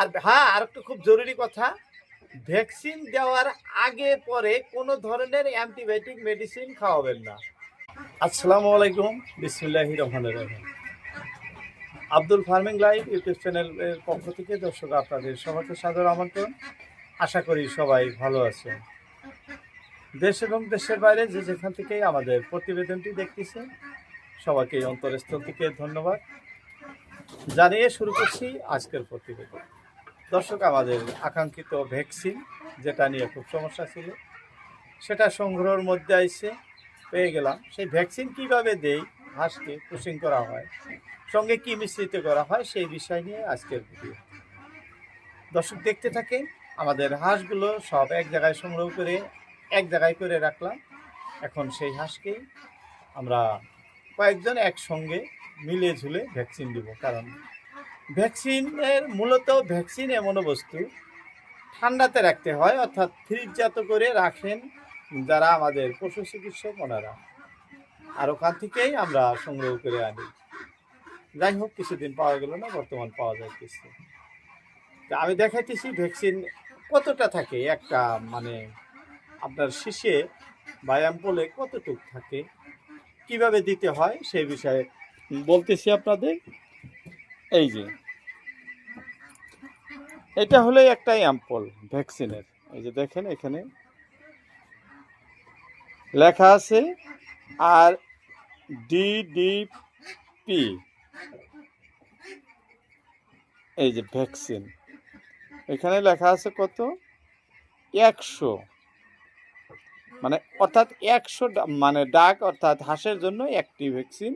আর হ্যাঁ আর একটা খুব জরুরি কথা। ভ্যাকসিন দেওয়ার আগে পরে কোনো ধরনের অ্যান্টিবায়োটিক মেডিসিন খাওয়াবেন না। আসসালামু আলাইকুম বিসমুল্লাহ রহমান রহিম। আব্দুল ফার্মিং লাইভ ইউটিউব চ্যানেলের পক্ষ থেকে দর্শক আপনাদের সবাইকে সাদর আমন্ত্রণ। আশা করি সবাই ভালো আছেন। দেশ এবং দেশের বাইরে যে যেখান থেকেই আমাদের প্রতিবেদনটি দেখতেছে, সবাইকে অন্তরস্থল থেকে ধন্যবাদ। জানিয়ে শুরু করছি আজকের প্রতিবেদন। দর্শক, আমাদের আকাঙ্ক্ষিত ভ্যাকসিন যেটা নিয়ে খুব সমস্যা ছিল, সেটা সংগ্রহের মধ্যে আইসে পেয়ে গেলাম। সেই ভ্যাকসিন কীভাবে দেই, হাঁসকে পুশিং করা হয়, সঙ্গে কি মিশ্রিত করা হয়, সেই বিষয় নিয়ে আজকের ভিডিও। দর্শক, দেখতে থাকে আমাদের হাঁসগুলো সব এক জায়গায় সংগ্রহ করে, এক জায়গায় করে রাখলাম। এখন সেই হাঁসকেই আমরা কয়েকজন একসঙ্গে মিলে ঝুলে ভ্যাকসিন দিব, কারণ ভ্যাকসিনের মূলত ভ্যাকসিন এমন বস্তু ঠান্ডাতে রাখতে হয়, অর্থাৎ ফ্রিজজাত করে রাখেন যারা আমাদের পশু চিকিৎসক ওনারা। আর ওখান থেকেই আমরা সংগ্রহ করে আনি। যাই হোক, কিছুদিন পাওয়া গেল না, বর্তমান পাওয়া যাইতেছে। আমি দেখাইতেছি ভ্যাকসিন কতটা থাকে, একটা মানে আপনার শীষে বা অ্যাম্পলে কতটুক থাকে, কীভাবে দিতে হয় সেই বিষয়ে বলতেছি আপনাদের। এই যে। এটা হলো একটা অ্যাম্পল ভ্যাকসিনের এই যে দেখেন এখানে। লেখা আছে আর ডিডিপি এই যে ভ্যাকসিন এখানে লেখা আছে কত? একশো। মানে অর্থাৎ একশো মানে ডাক অর্থাৎ হাঁসের জন্য একটি ভ্যাকসিন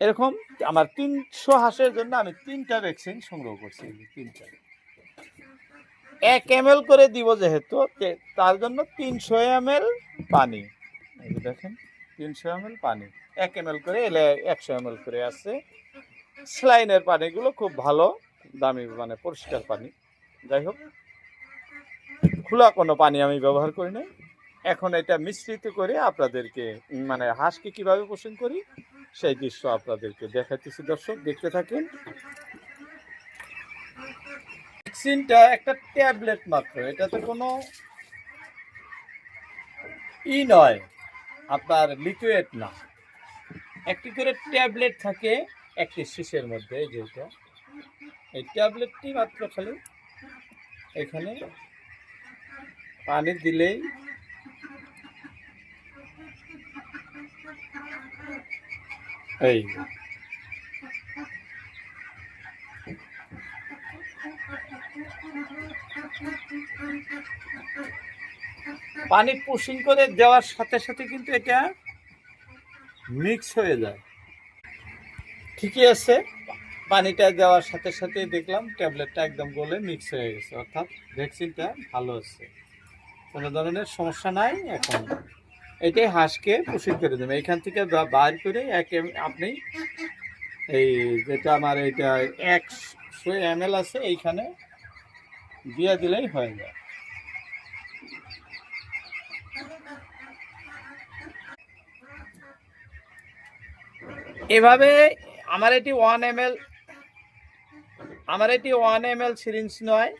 এরকম আমার তিনশো হাঁসের জন্য আমি তিনটা ভ্যাকসিন সংগ্রহ করছি। তিনটা। এক এম করে দিব যেহেতু তার জন্য তিনশো এম এল পানি দেখেন, তিনশো এম পানি। এক এম করে এলে একশো এম করে আছে। স্লাইনের পানিগুলো খুব ভালো, দামি মানে পরিষ্কার পানি। যাই হোক, খোলা কোনো পানি আমি ব্যবহার করি না এখন এটা মিশ্রিত করে আপনাদেরকে মানে হাঁসকে কীভাবে পোষণ করি? সেই দৃশ্য আপনাদেরকে দেখাতেছি দর্শক, দেখতে থাকেন। ভ্যাকসিনটা একটা ট্যাবলেট মাত্র, এটাতে কোনো ই নয়, আপনার লিকুইড না। একটি করে ট্যাবলেট থাকে একটি শিশের মধ্যে, এই যে এটা। এই ট্যাবলেটটি মাত্র খালি এখানে পানি দিলেই এই। পানি পুশিং করে দেওয়ার সাথে সাথে কিন্তু এটা মিক্স হয়ে যায়। ঠিকই আছে, পানিটা দেওয়ার সাথে সাথে দেখলাম ট্যাবলেটটা একদম গলে মিক্স হয়ে গেছে, অর্থাৎ ভ্যাকসিনটা ভালো আছে। কোনো ধরনের সমস্যা নাই, এখন এটাই হাঁসকে পুষিং করে দেবে। এখান থেকে বা- বার করে এক আপনি এই যেটা আমার এটা একশো এম আছে, এইখানে দিয়ে দিলেই হয়ে যায়। এভাবে আমার এটি ওয়ান এম আমার এটি ওয়ান এম এল সিরিঞ্জ নয়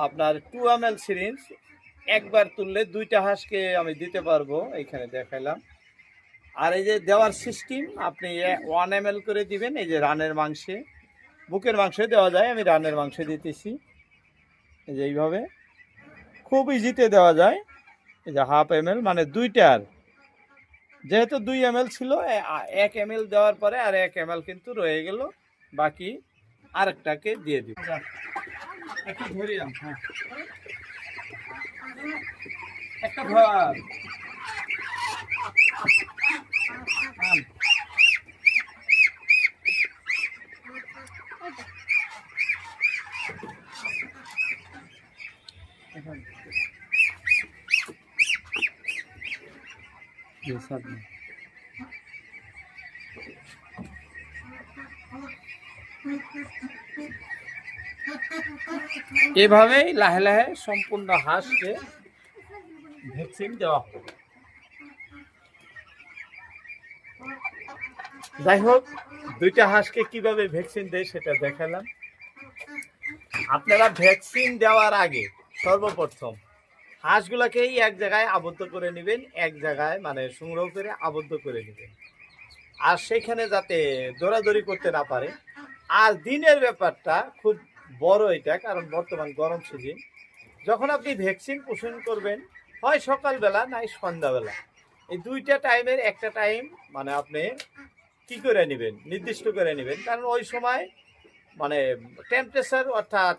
আপনার টু এম এল সিরিঞ্জ। একবার তুললে দুইটা হাঁসকে আমি দিতে পারব এইখানে দেখাইলাম আর এই যে দেওয়ার সিস্টেম আপনি ওয়ান এম করে দিবেন, এই যে রানের মাংসে। বুকের মাংসে দেওয়া যায়, আমি রানের মাংসে দিতেছি। এই যে এইভাবে। খুব ইজিতে দেওয়া যায়। এই যে হাফ এম মানে দুইটার যেহেতু দুই এম ছিল এক এম দেওয়ার পরে আর এক এম কিন্তু রয়ে গেল। বাকি আরেকটাকে দিয়ে দিব একটু ধরিলাম হ্যাঁ। É ঘর? Thank you. এভাবেই লাহে লাহে সম্পূর্ণ হাঁসকে ভ্যাকসিন দেওয়া হবে। যাই হোক, দুইটা হাঁসকে কীভাবে ভ্যাকসিন দেয় সেটা দেখালাম। আপনারা ভ্যাকসিন দেওয়ার আগে সর্বপ্রথম হাঁসগুলোকেই এক জায়গায় আবদ্ধ করে নেবেন, এক জায়গায় মানে সংগ্রহ করে আবদ্ধ করে নেবেন। আর সেখানে যাতে দৌড়াদৌড়ি করতে না পারে। আর দিনের ব্যাপারটা খুব বড় এটা, কারণ বর্তমান গরম সিজন যখন আপনি ভ্যাকসিন পোষণ করবেন, হয় সকালবেলা নাই সন্ধ্যাবেলা। এই দুইটা টাইমের একটা টাইম মানে আপনি কি করে নেবেন? নির্দিষ্ট করে নেবেন। কারণ ওই সময় মানে টেম্পারেচার অর্থাৎ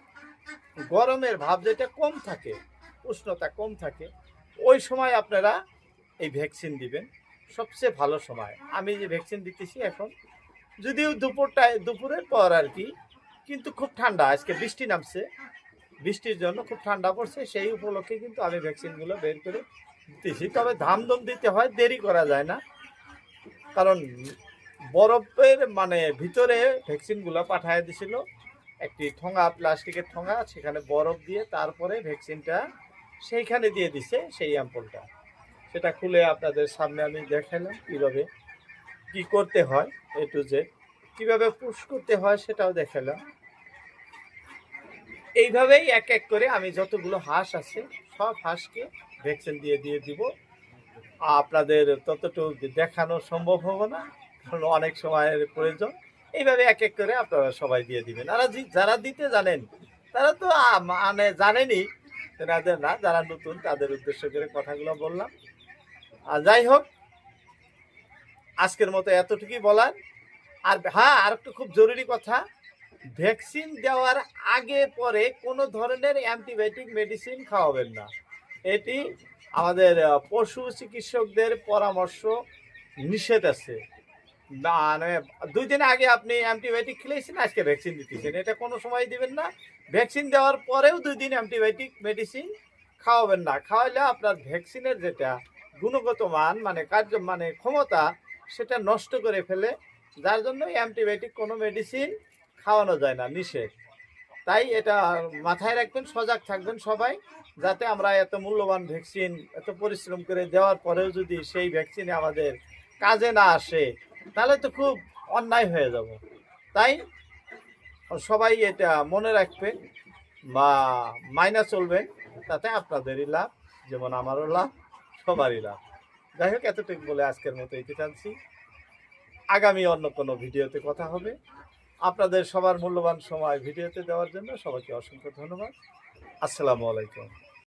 গরমের ভাব যেটা কম থাকে, উষ্ণতা কম থাকে, ওই সময় আপনারা এই ভ্যাকসিন দিবেন। সবচেয়ে ভালো সময়। আমি যে ভ্যাকসিন দিতেছি এখন, যদিও দুপুরটায় দুপুরের পর আর কি কিন্তু খুব ঠান্ডা। আজকে বৃষ্টি নামছে। বৃষ্টির জন্য খুব ঠান্ডা পড়ছে। সেই উপলক্ষে কিন্তু আমি ভ্যাকসিনগুলো বের করে দিতেছি। তবে ধামধম দিতে হয়, দেরি করা যায় না। কারণ বরফের মানে ভিতরে ভ্যাকসিনগুলো পাঠায় দিছিল। একটি ঠোঙা, প্লাস্টিকের ঠোঙা, সেখানে বরফ দিয়ে তারপরে ভ্যাকসিনটা সেইখানে দিয়ে দিছে সেই অ্যাম্পলটা। সেটা খুলে আপনাদের সামনে আমি দেখালাম কীভাবে কি করতে হয় এ টু জেড কীভাবে পুশ করতে হয় সেটাও দেখালাম। এইভাবেই এক এক করে আমি যতগুলো হাঁস আছে, সব হাঁসকে ভ্যাকসিন দিয়ে দিয়ে দিব। আপনাদের ততটুকু দেখানো সম্ভব হবে না, কারণ অনেক সময়ের প্রয়োজন। এইভাবে এক এক করে আপনারা সবাই দিয়ে দিবেন। আর যারা দিতে জানেন, তারা তো মানে জানেনই তেনাদের না, যারা নতুন, তাদের উদ্দেশ্য করে কথাগুলো বললাম। আর যাই হোক, আজকের মতো এতটুকুই বলার। আর হ্যাঁ আর একটা খুব জরুরি কথা ভ্যাকসিন দেওয়ার আগে পরে কোনো ধরনের অ্যান্টিবায়োটিক মেডিসিন খাওয়াবেন না। এটি আমাদের পশু চিকিৎসকদের পরামর্শ নিষেধ আছে। মানে দুই দিন আগে আপনি অ্যান্টিবায়োটিক খেলেছেন, আজকে ভ্যাকসিন দিতেছেন। এটা কোনো সময় দিবেন না। ভ্যাকসিন দেওয়ার পরেও দুই দিন অ্যান্টিবায়োটিক মেডিসিন খাওয়াবেন না। খাওয়াইলে আপনার ভ্যাকসিনের যেটা গুণগত মান মানে কার্য মানে ক্ষমতা, সেটা নষ্ট করে ফেলে। যার জন্য অ্যান্টিবায়োটিক কোনো মেডিসিন খাওয়ানো যায় না, নিষেধ। তাই এটা মাথায় রাখবেন, সজাগ থাকবেন সবাই, যাতে আমরা এত মূল্যবান ভ্যাকসিন, এত পরিশ্রম করে দেওয়ার পরেও যদি সেই ভ্যাকসিনে আমাদের কাজে না আসে, তাহলে তো খুব অন্যায় হয়ে যাব। তাই সবাই এটা মনে রাখবে বা মাইনা চলবেন, তাতে আপনাদেরই লাভ, যেমন আমারও লাভ, সবারই লাভ। যাই হোক, এতটুকু বলে আজকের মতো এটি টানছি আগামী অন্য কোনো ভিডিওতে কথা হবে। আপনাদের সবার মূল্যবান সময় ভিডিওতে দেওয়ার জন্য সবাইকে অসংখ্য ধন্যবাদ। আসসালামু আলাইকুম।